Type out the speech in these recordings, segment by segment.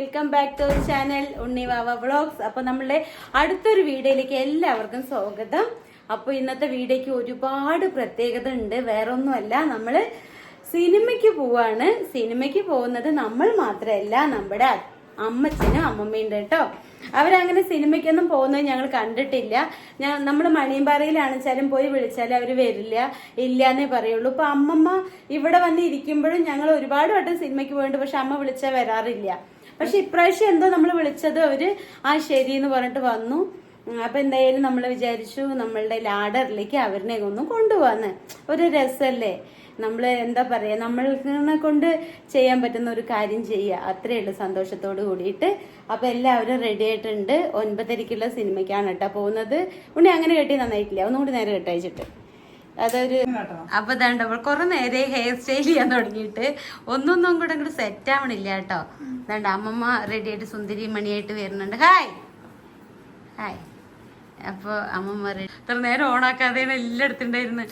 Welcome back to channel Unnivava vlogs അപ്പൊ നമ്മളുടെ അടുത്തൊരു വീഡിയോയിലേക്ക് എല്ലാവർക്കും സ്വാഗതം. അപ്പൊ ഇന്നത്തെ വീഡിയോക്ക് ഒരുപാട് പ്രത്യേകത ഉണ്ട്. വേറെ ഒന്നുമല്ല നമ്മൾ സിനിമയ്ക്ക് പോവാണ്. സിനിമയ്ക്ക് പോകുന്നത് നമ്മൾ മാത്രമല്ല നമ്മുടെ അമ്മച്ചനും അമ്മമ്മയുണ്ട് കേട്ടോ. അവരങ്ങനെ സിനിമയ്ക്കൊന്നും പോകുന്നത് ഞങ്ങൾ കണ്ടിട്ടില്ല. ഞാൻ നമ്മൾ മണിയമ്പാറയിലാണെച്ചാലും പോയി വിളിച്ചാലും അവർ വരില്ല. ഇല്ല എന്നേ പറയുള്ളൂ. ഇപ്പൊ അമ്മമ്മ ഇവിടെ വന്ന് ഇരിക്കുമ്പോഴും ഞങ്ങൾ ഒരുപാട് വട്ടം സിനിമയ്ക്ക് പോയിട്ടുണ്ട്. പക്ഷെ അമ്മ വിളിച്ചാൽ വരാറില്ല. പക്ഷെ ഇപ്രാവശ്യം എന്തോ നമ്മൾ വിളിച്ചത് അവർ ആ ശരി എന്ന് പറഞ്ഞിട്ട് വന്നു. അപ്പൊ എന്തായാലും നമ്മൾ വിചാരിച്ചു നമ്മളുടെ ലാഡറിലേക്ക് അവരിനെ ഒന്നും കൊണ്ടുപോവാന്ന്. ഒരു രസല്ലേ? നമ്മൾ എന്താ പറയാ നമ്മളെ കൊണ്ട് ചെയ്യാൻ പറ്റുന്ന ഒരു കാര്യം ചെയ്യുക അത്രേ ഉള്ളൂ സന്തോഷത്തോട് കൂടിയിട്ട്. അപ്പൊ എല്ലാവരും റെഡി ആയിട്ടുണ്ട്. ഒൻപതരക്കുള്ള സിനിമയ്ക്കാണ് കേട്ടോ പോകുന്നത്. ഉണ്ണി അങ്ങനെ കെട്ടി നന്നായിട്ടില്ല? ഒന്നുകൂടി നേരെ കെട്ടയച്ചിട്ട്. അതൊരു അപ്പൊ ഇതാണ്ട് കുറെ നേരെ ഹെയർ സ്റ്റൈൽ ചെയ്യാൻ തുടങ്ങിയിട്ട് ഒന്നൊന്നും കൂടെ അങ്ങോട്ട് സെറ്റ് ആവണില്ല കേട്ടോ. ഇതാണ്ട് അമ്മമ്മ റെഡി ആയിട്ട് സുന്ദരി മണിയായിട്ട് വരുന്നുണ്ട്. ഹായ് ഹായ് അപ്പൊ അമ്മ ready- ഇത്ര നേരം ഓണാക്കാതെ എല്ലാം എടുത്തിണ്ടായിരുന്നു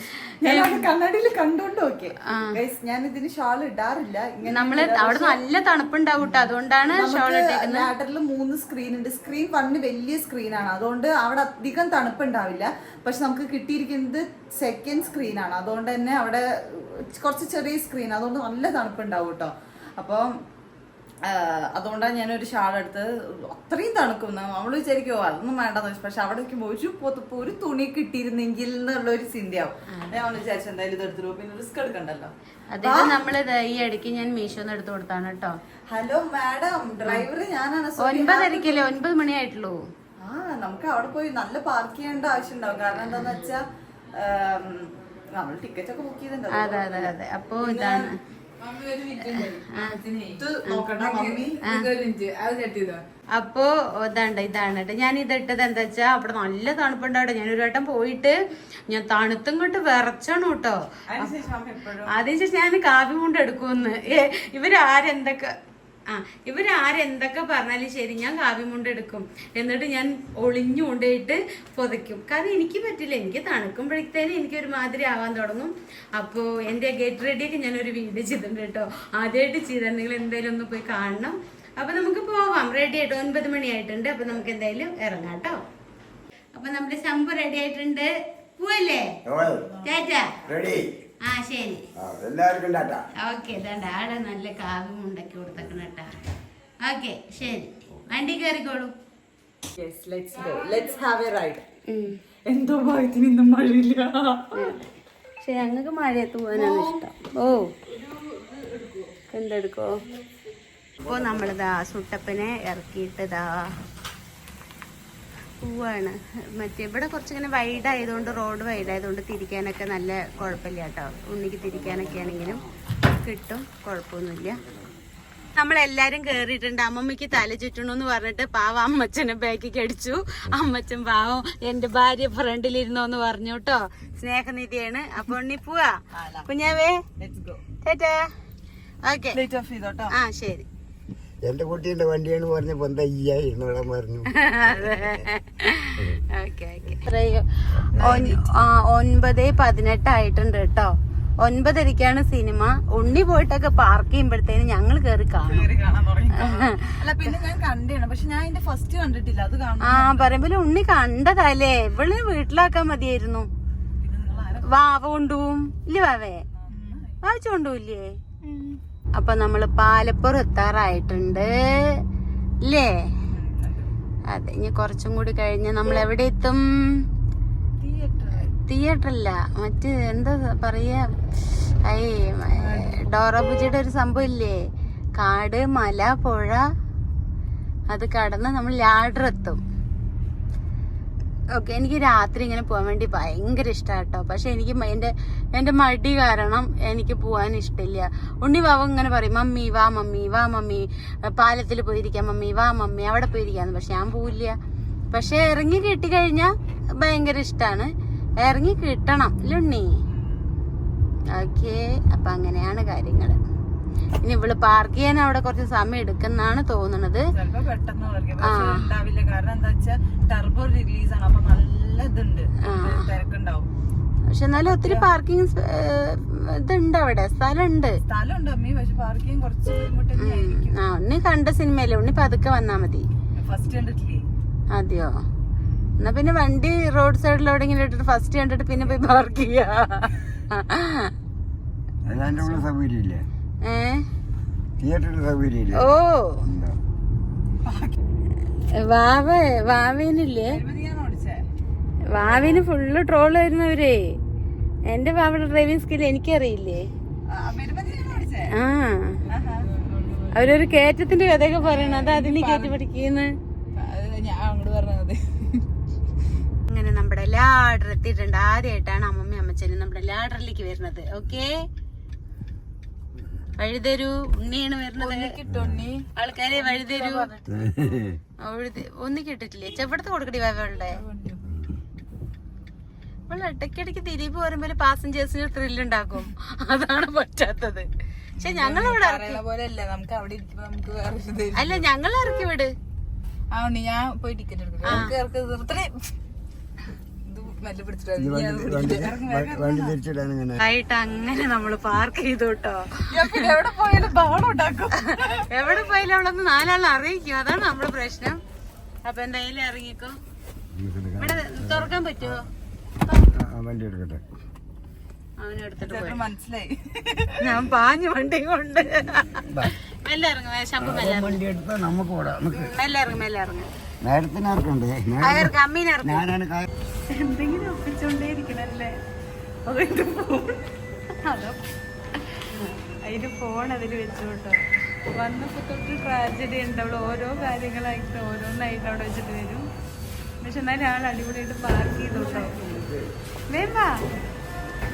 ഞാൻ കണ്ണാടിയിൽ കണ്ടോണ്ട് നോക്കിയേ ഞാൻ ഇതിന് ഷാൾ ഇടാറില്ല. നമ്മൾ അവിടെ നല്ല തണുപ്പുണ്ടാവും കേട്ടോ. അതുകൊണ്ടാണ് ഷോൾ ഇട്ടേക്കുന്നത്. ലാഡറിൽ മൂന്ന് സ്ക്രീൻ ഉണ്ട്. സ്ക്രീൻ വണ്ണ് വലിയ സ്ക്രീനാണ് അതുകൊണ്ട് അവിടെ അധികം തണുപ്പുണ്ടാവില്ല. പക്ഷെ നമുക്ക് കിട്ടിയിരിക്കുന്നത് സെക്കൻഡ് സ്ക്രീനാണ് അതുകൊണ്ട് തന്നെ അവിടെ കുറച്ച് ചെറിയ സ്ക്രീൻ അതുകൊണ്ട് നല്ല തണുപ്പുണ്ടാവും കേട്ടോ. അപ്പം അതുകൊണ്ടാണ് ഞാനൊരു ഷാൾ എടുത്ത് അത്രയും തണുക്കുന്നു. നമ്മൾ വിചാരിക്കുമോ അതൊന്നും വേണ്ടെന്ന് വെച്ചു. പക്ഷെ അവിടെ നിൽക്കുമ്പോൾ ഒരു ഒരു തുണി കിട്ടിയിരുന്നെങ്കിൽ എന്നുള്ള ഒരു ചിന്തയാവും. ഞാൻ വിചാരിച്ചു എന്തായാലും ഇത് എടുത്തു പിന്നെ റിസ്ക് എടുക്കണ്ടല്ലോ. അതിന് നമ്മൾ ഈ ഇടയ്ക്ക് ഞാൻ മീഷോന്ന് എടുത്തു കൊടുത്താണ് കേട്ടോ ഹലോ മാഡം. ഡ്രൈവർ ഞാനാണ്. ഒൻപതരക്കല്ലേ ഒൻപത് മണിയായിട്ടുള്ളൂ. ആ നമുക്ക് അവിടെ പോയി നല്ല പാർക്ക് ചെയ്യേണ്ട ആവശ്യം ഉണ്ടാവും കാരണം എന്താന്ന് വെച്ചാ നമ്മൾ ടിക്കറ്റ് ഒക്കെ ബുക്ക് ചെയ്തിട്ടുണ്ടാവും അതെ അതെ അതെ. അപ്പൊ ഇതാണ്. അപ്പോ ഇതാണ്ട് ഇതാണ് കേട്ടോ. ഞാൻ ഇതിട്ടത് എന്താ വെച്ചാ അവിടെ നല്ല തണുപ്പുണ്ടാവും ഞാൻ ഒരു വട്ടം പോയിട്ട് ഞാൻ തണുത്തും കൊണ്ട് വിറച്ചാണ് കേട്ടോ. അതിനുശേഷം ഞാൻ കാവ്യം കൊണ്ട് എടുക്കുമെന്ന്. ഇവരാരെന്തൊക്കെ ആ ഇവരാരെന്തൊക്കെ പറഞ്ഞാലും ശരി ഞാൻ കാവ്യമുണ്ട് എടുക്കും എന്നിട്ട് ഞാൻ ഒളിഞ്ഞു കൊണ്ടുപോയിട്ട് പുതയ്ക്കും. കാരണം എനിക്ക് പറ്റില്ല എനിക്ക് തണുക്കുമ്പോഴത്തേനും എനിക്ക് ഒരുമാതിരി ആവാൻ തുടങ്ങും. അപ്പോൾ എന്റെ ഗെറ്റ് റെഡിയൊക്കെ ഞാൻ ഒരു വീഡിയോ ചെയ്തിട്ടുണ്ട് കേട്ടോ. ആദ്യമായിട്ട് ചെയ്തിട്ടുണ്ടെങ്കിൽ എന്തായാലും ഒന്ന് പോയി കാണണം. അപ്പോൾ നമുക്ക് പോവാം. റെഡി ആയിട്ട് ഒൻപത് മണിയായിട്ടുണ്ട്. അപ്പോൾ നമുക്ക് എന്തായാലും ഇറങ്ങാം കേട്ടോ. അപ്പോൾ നമ്മുടെ ശമ്പ് റെഡി ആയിട്ടുണ്ട്. പോവല്ലേ? ചേച്ചാ റെഡി ആ ശരി. എല്ലാവർക്കും ടാറ്റ ഓക്കെ ഇതാണ്ട് ആടെ നല്ല കാവ്യം ഉണ്ടാക്കി കൊടുത്തേക്കണം കേട്ടാ ഓക്കെ ശരി. വണ്ടി കയറിക്കോളൂ yes let's go let's have a ride എന്തോ ഭാഗ്യത്തിന് ഇന്നും മഴയില്ല. പക്ഷെ ഞങ്ങൾക്ക് മഴയത്ത് പോകാനാണ് ഇഷ്ടം. ഓ. എന്തെടുക്കോ? അപ്പോൾ നമ്മളിതാ സുട്ടപ്പനെ ഇറക്കിയിട്ടതാ. പോവാണ്. മറ്റേ ഇവിടെ കുറച്ചിങ്ങനെ വൈഡ് ആയതുകൊണ്ട് റോഡ് വൈഡ് ആയതുകൊണ്ട് തിരിക്കാനൊക്കെ നല്ല കുഴപ്പമില്ല കേട്ടോ. ഉണ്ണിക്ക് തിരിക്കാനൊക്കെ ആണെങ്കിലും കിട്ടും കുഴപ്പമൊന്നുമില്ല. നമ്മളെല്ലാരും കേറിയിട്ടുണ്ട്. അമ്മമ്മയ്ക്ക് തല ചുറ്റണമെന്ന് പറഞ്ഞിട്ട് പാവ അമ്മച്ചനെ ബാക്കിക്ക് അടിച്ചു. അമ്മച്ചൻ പാവം എന്റെ ഭാര്യ ഫ്രണ്ടിലിരുന്നോന്ന് പറഞ്ഞു കേട്ടോ. സ്നേഹനിധിയാണ്. അപ്പൊ ഉണ്ണി പോവാ. കുഞ്ഞാവേ. ഓക്കെ ആ ശരി. എന്റെ കുട്ടീന്റെ വണ്ടിയാണ് പറഞ്ഞപ്പോ എന്താ ഇരുന്നോളാൻ പറഞ്ഞു. ഒൻപത് പതിനെട്ട് ആയിട്ടുണ്ട് പതിനെട്ടായിട്ടുണ്ട് കേട്ടോ. ഒൻപതരക്കാണ് സിനിമ. ഉണ്ണി പോയിട്ടൊക്കെ പാർക്ക് ചെയ്യുമ്പോഴത്തേന് ഞങ്ങൾ കേറി കാണും. കേറി കാണാൻ തുടങ്ങി. അല്ല പിന്നെ ഞാൻ കണ്ടാണ് പക്ഷെ ഞാൻ അതിന്റെ ഫസ്റ്റ് കണ്ടിട്ടില്ല. അത് കാണാൻ ആ പറയുമ്പോ ഉണ്ണി കണ്ടതല്ലേ? ഇവൾ വീട്ടിലാക്കാൻ മതിയായിരുന്നു. വാവ കൊണ്ടുപോവും ഇല്ല വാവേ? വാവച്ച കൊണ്ടുപോയില്ലേ അപ്പൊ നമ്മൾ പാലപ്പുറം എത്താറായിട്ടുണ്ട് അല്ലേ അതെ ഇനി കുറച്ചും കൂടി കഴിഞ്ഞ് നമ്മൾ എവിടെ എത്തും? തിയേറ്റർ അല്ല മറ്റ് എന്താ പറയാ? ഐ ഡോറബുജിയുടെ ഒരു സംഭവം ഇല്ലേ? കാട് മല പുഴ. അത് കടന്ന് നമ്മൾ ലാഡർ എത്തും ഓക്കെ എനിക്ക് രാത്രി ഇങ്ങനെ പോകാൻ വേണ്ടി ഭയങ്കര ഇഷ്ടമാണ് കേട്ടോ. പക്ഷെ എനിക്ക് എന്റെ എന്റെ മടി കാരണം എനിക്ക് പോകാൻ ഇഷ്ടമില്ല ഉണ്ണി വാവ ഇങ്ങനെ പറയും മമ്മി വാ മമ്മി വാ മമ്മി. പാലത്തിൽ പോയിരിക്കാം മമ്മി വാ മമ്മി. അവിടെ പോയിരിക്കാന്ന്. പക്ഷെ ഞാൻ പോവില്ല. പക്ഷെ ഇറങ്ങി കിട്ടിക്കഴിഞ്ഞാൽ ഭയങ്കര ഇഷ്ടമാണ് ഇറങ്ങി കിട്ടണം ഇല്ല ഉണ്ണി? ഓക്കെ അപ്പൊ അങ്ങനെയാണ് കാര്യങ്ങൾ ഇനി ഇവൾ പാർക്ക് ചെയ്യാൻ അവിടെ കുറച്ച് സമയം എടുക്കുന്നാണ് തോന്നുന്നത് പക്ഷെ ഉണ്ടാവില്ല. കാരണം എന്താ വെച്ചാൽ ടർബോ റിലീസ് ആണ്. അപ്പൊ നല്ല ഇതുണ്ട്. തിരക്കുണ്ടാവും. പക്ഷെ എന്നാലും ഒത്തിരി പാർക്കിംഗ് ഇതുണ്ട് അവിടെ. സ്ഥലമുണ്ട്. സ്ഥലമുണ്ട് അമ്മി. പക്ഷെ പാർക്കിംഗ് കുറച്ച് ബുദ്ധിമുട്ട് തന്നെയായിരിക്കും. ആ ഉണ്ണി കണ്ട സിനിമയല്ലേ ഉണ്ണി പതുക്കെ വന്നാ മതി. അതെയോ? എന്നാ പിന്നെ വണ്ടി റോഡ് സൈഡിലൂടെ ഇങ്ങനെ ഇട്ടിട്ട് ഫസ്റ്റ് കണ്ടിട്ട് പിന്നെ പോയി പാർക്ക് ചെയ്യാ. ഓ? വാവ വാവേനില്ലേ? വാവിന് ഫുള്ള് ട്രോൾ വരുന്നവരേ. എന്റെ വാവയുടെ ഡ്രൈവിംഗ് സ്കിൽ എനിക്കറിയില്ലേ? ആ അവരൊരു കേറ്റത്തിന്റെ കഥയൊക്കെ പറയണ. അത് അതിന് കയറ്റി പഠിക്കുന്ന ഞാൻ അങ്ങോട്ട് പറഞ്ഞത്. അങ്ങനെ നമ്മുടെ ലാഡർ എത്തിയിട്ടുണ്ട്. ആദ്യമായിട്ടാണ് അമ്മമ്മ അമ്മച്ചനും നമ്മുടെ ലാഡറിലേക്ക് വരുന്നത്. ഓക്കെ? വഴിതരൂ ഉണ്ണിയാണ് വരുന്നത്. ആൾക്കാരെ വഴിതരൂ ഒന്നും കിട്ടിട്ടില്ലേ ചെവിടത്ത് കൊടുക്കടി വാവളുടെ അവൾ ഇടയ്ക്കിടയ്ക്ക് തിരിപ്പ് വരുമ്പോ പാസഞ്ചേഴ്സിന് ത്രില്ലുണ്ടാക്കും അതാണ് പറ്റാത്തത്. പക്ഷെ ഞങ്ങളിവിടെ അല്ല ഞങ്ങൾ ഇറക്കി വിട്. ആ ഞാൻ പോയി ടിക്കറ്റ് എടുക്കും ആയിട്ട് അങ്ങനെ നമ്മൾ പാർക്ക് ചെയ്തു കേട്ടോ പിന്നെ എവിടെ പോയാലും ബഹളം ഉണ്ടാക്കും. എവിടെ പോയാലും അവളൊന്ന് നാലാളെ അറിയിക്കും. അതാണ് നമ്മുടെ പ്രശ്നം. അപ്പൊ എന്തായാലും ഇറങ്ങിക്കോ. ഇവിടെ തുറക്കാൻ പറ്റുമോ വണ്ടി എടുക്കട്ടെ. അവനെടുത്തിട്ട് മനസ്സിലായി. ഞാൻ പാഞ്ഞു വണ്ടി കൊണ്ട്. ബാ. മെല്ലെ ഇറങ്ങും ശമ്പു മെല്ലെ ഇറങ്ങും വണ്ടി എടുത്താൽ നമുക്ക് ഓടാം നമുക്ക്. മെല്ലെ ഇറങ്ങും മെല്ലെ ഇറങ്ങും നേരത്തിന് ആർക്കുണ്ട് കയർക്ക് അമ്മീനെ ഞാനാണ് എന്തെങ്കിലും ഒപ്പിച്ചോണ്ടേ അതിന്റെ ഫോൺ അതോ ഫോൺ അതിൽ വെച്ചു കേട്ടോ വന്നപ്പോ തൊട്ട് ട്രാജഡി ഉണ്ട്. അവിടെ ഓരോ കാര്യങ്ങളായിട്ട് ഓരോന്നായിട്ട് അവിടെ വെച്ചിട്ട് വരും. പക്ഷെ എന്നാലും ആൾ അടിപൊളിയായിട്ട് പാർക്ക് ചെയ്തോട്ടോ. വേണ്ട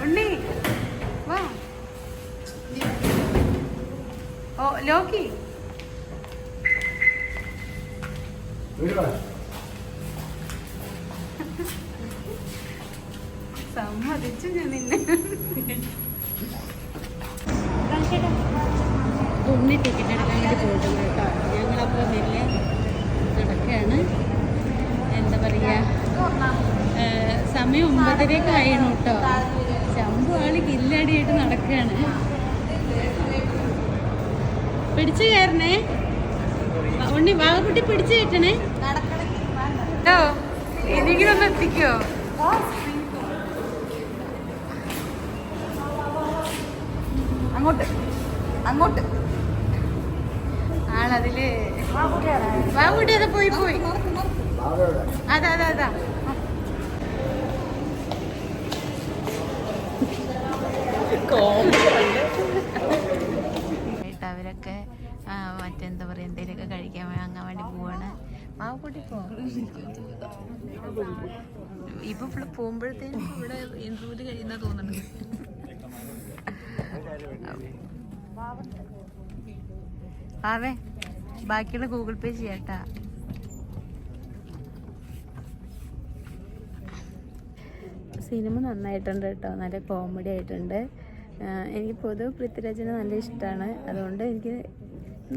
ഉണ്ണി വാ. ഓ ലോക്കി. സമ്മതിച്ചു ഞാൻ നിന്നെ. ഉണ്ണി ടിക്കറ്റ് എടുക്കാൻ വേണ്ടി പോയിട്ടുണ്ട് കേട്ടോ. ഞങ്ങളപ്പോൾ വലിയ നടക്കുകയാണ് എന്താ പറയുക സമയം ഒമ്പതരയൊക്കെ ആയിരുന്നു കേട്ടോ. ശമ്പു ആൾ കില്ലടിയായിട്ട് നടക്കുകയാണ് പിടിച്ചു കയറണേ. ഉണ്ണി വാഗക്കുട്ടി പിടിച്ചു കയറ്റണേ. കേട്ടോ? എനിക്കിതൊന്ന് ഒന്ന് എത്തിക്കോ? അങ്ങോട്ട്. അങ്ങോട്ട്. ആളതിൽ വാഗുട്ടി അത് പോയി പോയി. അതാ അതാ അതാ. ആയിട്ട് അവരൊക്കെ മറ്റെന്താ പറയാ എന്തെങ്കിലുമൊക്കെ കഴിക്കാൻ വാങ്ങാൻ വേണ്ടി പോവാണ്. മാവക്കൂട്ടി പോ. ഇപ്പൊ ഇവിടെ പോകുമ്പോഴത്തേനും ഇവിടെ ഇന്റർവ്യൂൽ കഴിയുന്ന തോന്നുന്നുണ്ട് ആവേ ബാക്കിയുള്ള ഗൂഗിൾ പേ ചെയ്യട്ടാ. സിനിമ നന്നായിട്ടുണ്ട് കേട്ടോ. നല്ല കോമഡി ആയിട്ടുണ്ട്. എനിക്ക് പൊതുവെ പൃഥ്വിരാജിനെ നല്ല ഇഷ്ടമാണ്. അതുകൊണ്ട് എനിക്ക്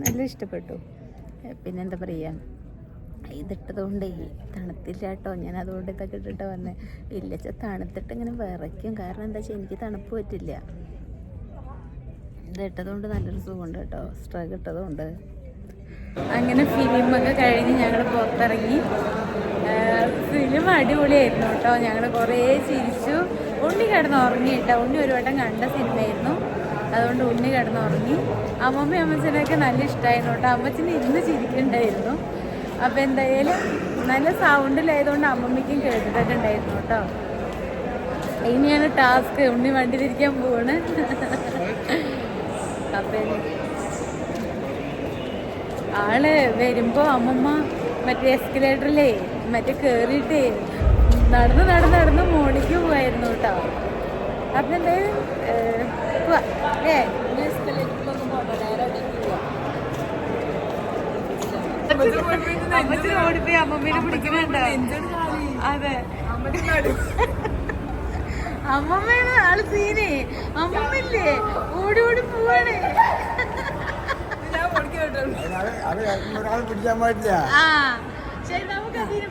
നല്ല ഇഷ്ടപ്പെട്ടു. പിന്നെ എന്താ പറയുക ഇതിട്ടത് കൊണ്ടേ തണുത്തില്ല കേട്ടോ. ഞാൻ അതുകൊണ്ട് ഇതൊക്കെ ഇട്ടിട്ട് വന്നേ. ഇല്ല വെച്ചാൽ തണുത്തിട്ട് ഇങ്ങനെ വിറയ്ക്കും. കാരണം എന്താ വെച്ചാൽ എനിക്ക് തണുപ്പ് പറ്റില്ല. ഇതിട്ടതുകൊണ്ട് നല്ലൊരു സുഖമുണ്ട് കേട്ടോ. സ്ട്രഗ് ഇട്ടതുകൊണ്ട്. അങ്ങനെ ഫിലിമൊക്കെ കഴിഞ്ഞ് ഞങ്ങൾ പുറത്തിറങ്ങി. ഫിലിം അടിപൊളിയായിരുന്നു കേട്ടോ. ഞങ്ങൾ കുറേ ചിരിച്ചു. ഉണ്ണി കിടന്ന് ഉറങ്ങിയിട്ട ഉണ്ണി ഒരു വട്ടം കണ്ട സിനിമയായിരുന്നു. അതുകൊണ്ട് ഉണ്ണി കിടന്ന് ഉറങ്ങി അമ്മമ്മയും അമ്മച്ചനൊക്കെ നല്ല ഇഷ്ടമായിരുന്നു കേട്ടോ. അമ്മച്ചന് ഇന്ന് ചിരിക്കണ്ടായിരുന്നു. അപ്പം എന്തായാലും നല്ല സൗണ്ടിലായതുകൊണ്ട് അമ്മമ്മയ്ക്കും കേട്ടിട്ടൊക്കെ ഉണ്ടായിരുന്നു കേട്ടോ. ഇനിയാണ് ടാസ്ക്. ഉണ്ണി വണ്ടിയിലിരിക്കാൻ പോവാണ്. അപ്പം ആൾ വരുമ്പോ അമ്മമ്മ മറ്റേ എസ്കലേറ്ററിലേ മറ്റേ കേറിയിട്ടേ നടന്ന് നടന്ന് നടന്ന് മോണിക്ക് പോവായിരുന്നു കേട്ടോ. അപ്പൊ എന്തായാലും. ഏ, ഓടിപ്പോയി അമ്മമ്മേനെ പിടിക്കുന്നുണ്ടോ അതെ. അമ്മമ്മയാണ് ആൾ സീനെ. അമ്മമ്മല്ലേ ഓടി ഓടി പോവാണ്. ആ ശരി നമുക്ക് അതിന്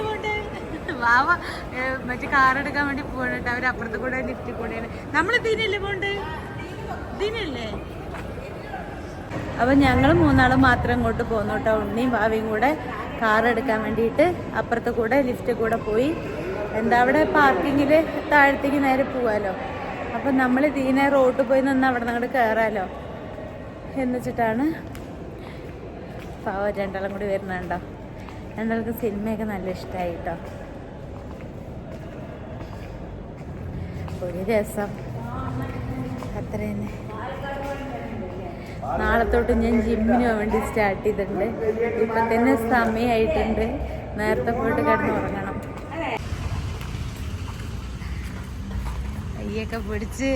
പോട്ടെ വാവ മറ്റേ കാർ എടുക്കാൻ വേണ്ടി പോകണിട്ട് അവർ അപ്പുറത്ത് കൂടെ ലിഫ്റ്റ് കൂടെയാണ്. നമ്മൾ ഇതിനല്ലേ പോണ്ട്? ഇതിനല്ലേ അപ്പൊ ഞങ്ങൾ മൂന്നാളും മാത്രം ഇങ്ങോട്ട് പോന്നു കേട്ടോ. ഉണ്ണിയും ഭാവിയും കൂടെ കാർ എടുക്കാൻ വേണ്ടിയിട്ട് അപ്പുറത്ത് കൂടെ ലിഫ്റ്റ് കൂടെ പോയി. എന്താ അവിടെ പാർക്കിങ്ങിൽ താഴത്തേക്ക് നേരെ പോവാലോ. അപ്പം നമ്മൾ ഇതിനെ റോഡ് പോയി നിന്ന് അവിടെ നിന്ന് കയറാലോ എന്ന് വെച്ചിട്ടാണ് പാവ രണ്ടാളും കൂടി വരുന്നുണ്ടോ രണ്ടാൾക്ക് സിനിമയൊക്കെ നല്ല ഇഷ്ടമായി കേട്ടോ. ഒരു രസം. അത്ര തന്നെ നാളെ തൊട്ട് ഞാൻ ജിമ്മിന് വേണ്ടി സ്റ്റാർട്ട് ചെയ്തിട്ടുണ്ട്. ഇപ്പം തന്നെ സമയമായിട്ടുണ്ട് നേരത്തെ പോയിട്ട് കിടന്ന് ഉറങ്ങണം. കയ്യൊക്കെ പിടിച്ച്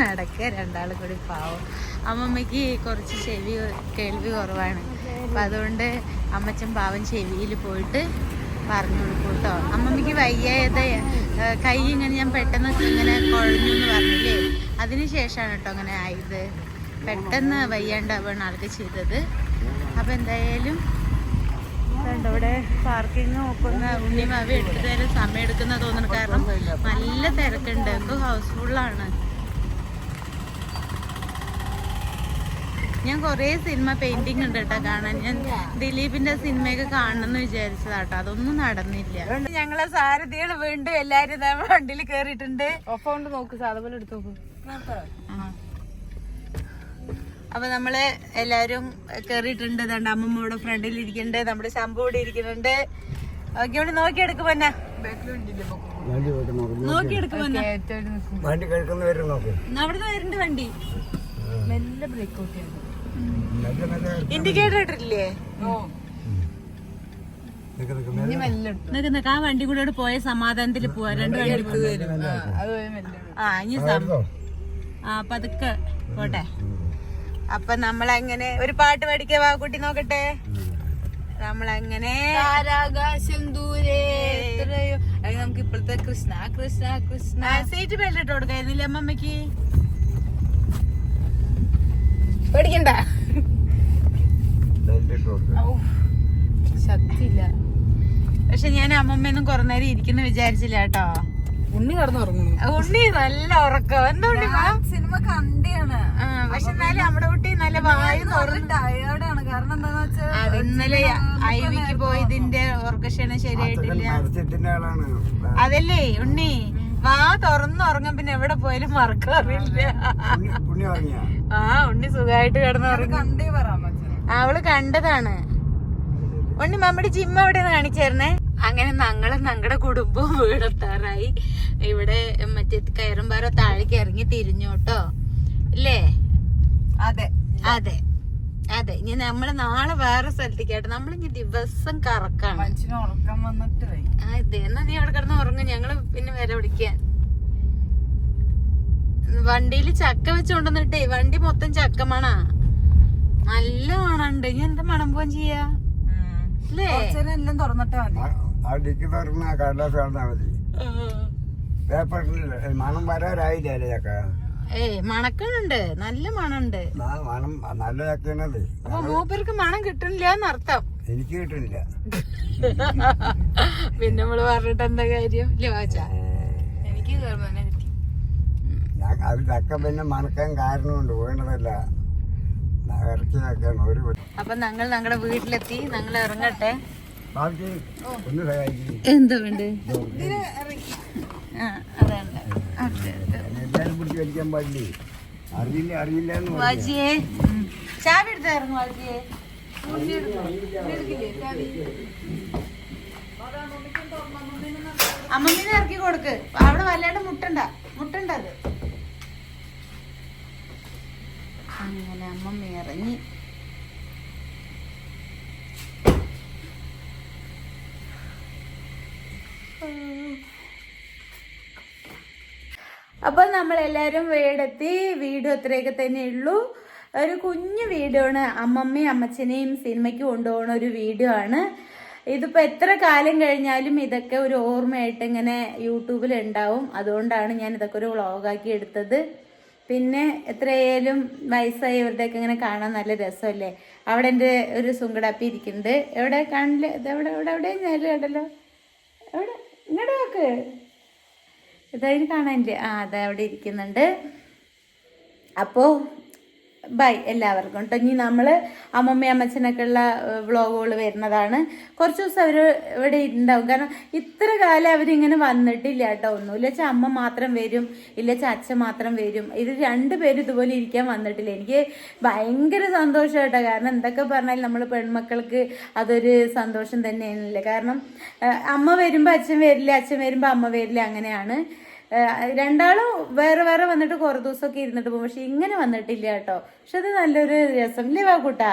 നടക്കുക. രണ്ടാളും കൂടി പാവം. അമ്മമ്മയ്ക്ക് കുറച്ച് ചെവി കേൾവി കുറവാണ്. അപ്പം അതുകൊണ്ട് അമ്മച്ചൻ പാവം ചെവിയിൽ പോയിട്ട് പറഞ്ഞു കൊടുക്കും കേട്ടോ. അമ്മമ്മയ്ക്ക് കൈ ഇങ്ങനെ ഞാൻ പെട്ടെന്ന് ഇങ്ങനെ കുഴഞ്ഞു എന്ന് പറഞ്ഞില്ലേ? അതിന് ശേഷമാണ് കേട്ടോ അങ്ങനെ ആയത്. പെട്ടെന്ന് വയ്യാണ്ടാവാണ് ആൾക്ക് ചെയ്തത്. അപ്പം എന്തായാലും കണ്ടോ ഇവിടെ പാർക്കിംഗ് നോക്കുന്ന ഉണ്ണിമാവി എടുത്തു തരാൻ സമയം എടുക്കുന്ന തോന്നുന്നു കാരണം നല്ല തിരക്കുണ്ട്. ഇപ്പോൾ ഹൗസ്ഫുള്ളാണ് ഞാൻ കുറേ സിനിമ പെയിന്റിംഗ് ഉണ്ട് കേട്ടോ കാണാൻ. ഞാൻ ദിലീപിന്റെ സിനിമയൊക്കെ കാണണം എന്ന് വിചാരിച്ചതാട്ടോ. അതൊന്നും നടന്നില്ല. ഞങ്ങളെ സാരഥികൾ വീണ്ടും എല്ലാരും വണ്ടിയിൽ കേറിയിട്ടുണ്ട്. ഒപ്പം നോക്ക് സാധനം എടുത്ത് നോക്ക്. ആ. അപ്പൊ നമ്മൾ എല്ലാരും കേറിയിട്ടുണ്ട്. അതുകൊണ്ട് അമ്മമ്മ ഇവിടെ ഫ്രണ്ടിൽ ഇരിക്കുന്നുണ്ട്. നമ്മുടെ ശമ്പു ഇവിടെ ഇരിക്കുന്നുണ്ട്. ഓക്കെ ഇവിടെ നോക്കിയെടുക്കും പിന്നെ. നോക്കിയെടുക്കും വരുന്നുണ്ട് വണ്ടി? മെല്ലെ ബ്രേക്ക് ഔട്ട് ചെയ്യണം. ഇൻഡിക്കേറ്റർ ഇട്ടിട്ടില്ലേ? ആ വണ്ടി കൂടെ പോയ സമാധാനത്തിൽ പോവാ. രണ്ട് വണ്ടി ആ ഇനി ആ പതുക്കെ പോട്ടെ. അപ്പൊ നമ്മളങ്ങനെ ഒരു പാട്ട് പഠിക്കുക വാക്കുട്ടി നോക്കട്ടെ. നമ്മളങ്ങനെ ആകാശം ദൂരെ നമുക്ക് ഇപ്പോഴത്തെ കൃഷ്ണ കൃഷ്ണ കൃഷ്ണ. സീറ്റ് ബെൽറ്റ് ഇട്ട് കൊടുക്കായിരുന്നില്ലേ അമ്മമ്മക്ക് പേടിക്കണ്ട കൊടുക്ക്. ശക്തിയില്ല. പക്ഷെ ഞാൻ അമ്മമ്മയൊന്നും കുറെ നേരം ഇരിക്കുന്ന വിചാരിച്ചില്ല കേട്ടോ. ഉണ്ണി കടന്നുറങ്ങണു. ഉണ്ണി നല്ല ഉറക്കം. എന്താ ഉണ്ണി സിനിമ കണ്ടിയാണ്. പക്ഷെ എന്നാലും നമ്മുടെ കുട്ടി നല്ല വായു തുറന്നു ടയേർഡാണ് കാരണം എന്താന്ന് വെച്ചാൽ അത് ഇന്നലെ ഐവിക്ക് പോയതിന്റെ ഉറക്കക്ഷണം ശരിയായിട്ടില്ല. അതല്ലേ ഉണ്ണി വാ തുറന്നുറങ്ങും പിന്നെ എവിടെ പോയാലും മറക്കാറില്ല ആ ഉണ്ണി സുഖമായിട്ട് കിടന്നുറങ്ങും. കണ്ടേ പറയാൻ അവൾ കണ്ടതാണ്. ഉണ്ണി നമ്മുടെ ജിമ്മ അവിടെ കാണിച്ചേരണേ അങ്ങനെ ഞങ്ങളും ഞങ്ങളുടെ കുടുംബവും വീടെത്താറായി. ഇവിടെ മറ്റേ കയറുമ്പാറ താഴേക്ക് ഇറങ്ങി തിരിഞ്ഞോട്ടോ അല്ലേ ഇല്ലേ? അതെ. അതെ. അതെ. ഇനി നമ്മൾ നാളെ വേറെ സ്ഥലത്തേക്കായിട്ട് നമ്മളിനി ദിവസം കറക്കാണ്. അതെ എന്നാ നീ അവിടെ കിടന്ന് ഉറങ്ങും. ഞങ്ങൾ പിന്നെ വരെ വിളിക്കാൻ വണ്ടിയിൽ ചക്ക വെച്ചുകൊണ്ടുവന്നിട്ടേ വണ്ടി മൊത്തം ചക്ക മണാ നല്ല മണുണ്ട് ഇനി എന്താ മണം പോവാൻ ചെയ്യാ എല്ലാം തുറന്നിട്ടാ മതി. ആ ഡിക്കി തുറന്ന കടലാസ് കാണാൻ മതി. പേപ്പറിൽ മണം വരാറായില്ലേ ചക്ക? ഏ മണക്കണുണ്ട് നല്ല മണുണ്ട്. മണം നല്ല ചക്കണത് അപ്പൊ മൂപ്പർക്ക് മണം കിട്ടണില്ല എന്നർത്ഥം. എനിക്ക് കിട്ടണില്ല പിന്നെ നമ്മൾ പറഞ്ഞിട്ട് എന്താ കാര്യം? ഇല്ലേ വാച്ചാ? എനിക്ക് അത് ചക്ക പിന്നെ മണക്കാൻ കാരണമുണ്ട് വീണതല്ല ഞാൻ ഇറക്കി ചക്കയാണ് ഒരു പറ്റി അപ്പൊ ഞങ്ങൾ ഞങ്ങളുടെ വീട്ടിലെത്തി. ഞങ്ങൾ ഇറങ്ങട്ടെ. എന്താ വേണ്ട? അറിയില്ല അറിയില്ല എന്ന് പറഞ്ഞു. വാജിയെ ചാവി എടുത്തായിരുന്നു വാജിയെ. അമ്മമ്മീനെ ഇറക്കി കൊടുക്ക്. അവിടെ വല്ലാണ്ട് മുട്ടണ്ട. മുട്ടണ്ടത്. അങ്ങനെ അമ്മ ഇറങ്ങി. അപ്പോൾ നമ്മളെല്ലാവരും വീടെത്തി. വീഡിയോ അത്രയൊക്കെ തന്നെ ഉള്ളൂ. ഒരു കുഞ്ഞു വീഡിയോ ആണ് അമ്മമ്മയും അമ്മച്ചനെയും സിനിമയ്ക്ക് കൊണ്ടുപോകുന്ന ഒരു വീഡിയോ ആണ് ഇതിപ്പോൾ എത്ര കാലം കഴിഞ്ഞാലും ഇതൊക്കെ ഒരു ഓർമ്മയായിട്ട് ഇങ്ങനെ യൂട്യൂബിൽ ഉണ്ടാവും. അതുകൊണ്ടാണ് ഞാൻ ഇതൊക്കെ ഒരു വ്ളോഗാക്കി എടുത്തത്. പിന്നെ എത്രയായാലും വയസ്സായവരുടെയൊക്കെ ഇങ്ങനെ കാണാൻ നല്ല രസമല്ലേ? അവിടെ എന്റെ ഒരു സുങ്കടാപ്പി ഇരിക്കുന്നുണ്ട്. എവിടെ കാണില്ല ഇത് എവിടെ? എവിടെ ഞാൻ കണ്ടല്ലോ? എവിടെ? ഇങ്ങോട്ട് നോക്ക്. ഇതായി കാണാൻ ആ അതാ അവിടെ ഇരിക്കുന്നുണ്ട്. അപ്പോൾ ബൈ എല്ലാവർക്കും കേട്ടോ. ഇനി നമ്മൾ അമ്മമ്മ അമ്മച്ചനൊക്കെ ഉള്ള വ്ളോഗുകൾ വരുന്നതാണ്. കുറച്ച് ദിവസം അവർ ഇവിടെ ഉണ്ടാവും കാരണം ഇത്ര കാലം അവരിങ്ങനെ വന്നിട്ടില്ല കേട്ടോ ഒന്നുമില്ല വെച്ചാൽ അമ്മ മാത്രം വരും ഇല്ല വെച്ചാൽ അച്ഛൻ മാത്രം വരും. ഇത് രണ്ടുപേരും ഇതുപോലെ ഇരിക്കാൻ വന്നിട്ടില്ല. എനിക്ക് ഭയങ്കര സന്തോഷം കേട്ടോ. കാരണം എന്തൊക്കെ പറഞ്ഞാൽ നമ്മൾ പെൺമക്കൾക്ക് അതൊരു സന്തോഷം തന്നെയാണല്ലേ. കാരണം അമ്മ വരുമ്പോൾ അച്ഛൻ വരില്ല അച്ഛൻ വരുമ്പോൾ അമ്മ വരില്ല അങ്ങനെയാണ്. രണ്ടാളും വേറെ വേറെ വന്നിട്ട് കുറേ ദിവസമൊക്കെ ഇരുന്നിട്ട് പോകും. പക്ഷെ ഇങ്ങനെ വന്നിട്ടില്ല കേട്ടോ. പക്ഷെ അത് നല്ലൊരു രസം. ഇല്ലേ വാക്കുട്ടാ?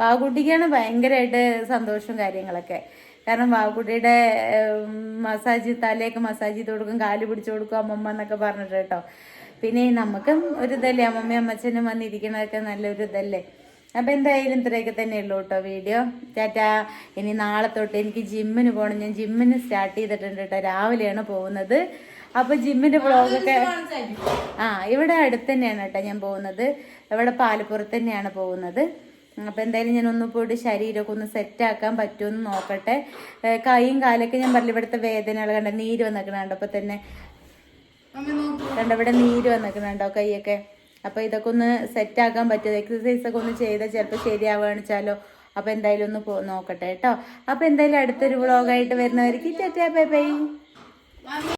വാക്കുട്ടിക്കാണ് ഭയങ്കരമായിട്ട് സന്തോഷവും കാര്യങ്ങളൊക്കെ. കാരണം വാക്കുട്ടിയുടെ മസാജ് തലയൊക്കെ മസാജ് ചെയ്ത് കൊടുക്കും കാൽ പിടിച്ചു കൊടുക്കും അമ്മമ്മ എന്നൊക്കെ പറഞ്ഞിട്ട് കേട്ടോ. പിന്നെ നമുക്കും ഒരു ഇതല്ലേ അമ്മമ്മയും അമ്മച്ചനും വന്നിരിക്കണതൊക്കെ നല്ലൊരു ഇതല്ലേ. അപ്പം എന്തായാലും ഇത്രയൊക്കെ തന്നെ ഉള്ളൂ കേട്ടോ വീഡിയോ. ടാറ്റാ. ഇനി നാളെ തൊട്ട് എനിക്ക് ജിമ്മിന് പോകണം. ഞാൻ ജിമ്മിന് സ്റ്റാർട്ട് ചെയ്തിട്ടുണ്ട് കേട്ടോ. രാവിലെയാണ് പോകുന്നത്. അപ്പോൾ ജിമ്മിന്റെ വ്ളോഗൊക്കെ ആ ഇവിടെ അടുത്ത് തന്നെയാണ് കേട്ടോ ഞാൻ പോകുന്നത്. ഇവിടെ പാലപ്പുറത്ത് തന്നെയാണ് പോകുന്നത്. അപ്പോൾ എന്തായാലും ഞാൻ ഒന്ന് പോയിട്ട് ശരീരമൊക്കെ ഒന്ന് സെറ്റാക്കാൻ പറ്റുമെന്ന് നോക്കട്ടെ. കൈയും കാലൊക്കെ ഞാൻ പറഞ്ഞു ഇവിടുത്തെ വേദനകൾ കണ്ട നീര് വന്നിക്കണുണ്ട്? അപ്പൊ തന്നെ കണ്ട ഇവിടെ നീര് വന്നിക്കണുണ്ടോ കൈയൊക്കെ? അപ്പോൾ ഇതൊക്കെ ഒന്ന് സെറ്റാക്കാൻ പറ്റുമോ? എക്സസൈസ് ഒക്കെ ഒന്ന് ചെയ്താൽ ചിലപ്പോൾ ശരിയാവുകയാണ് വെച്ചാലോ? അപ്പോൾ എന്തായാലും ഒന്ന് പോ നോക്കട്ടെ കേട്ടോ. അപ്പോൾ എന്തായാലും അടുത്തൊരു വ്ളോഗായിട്ട് വരുന്നവർക്ക് ടാറ്റാ ബൈ ബൈ.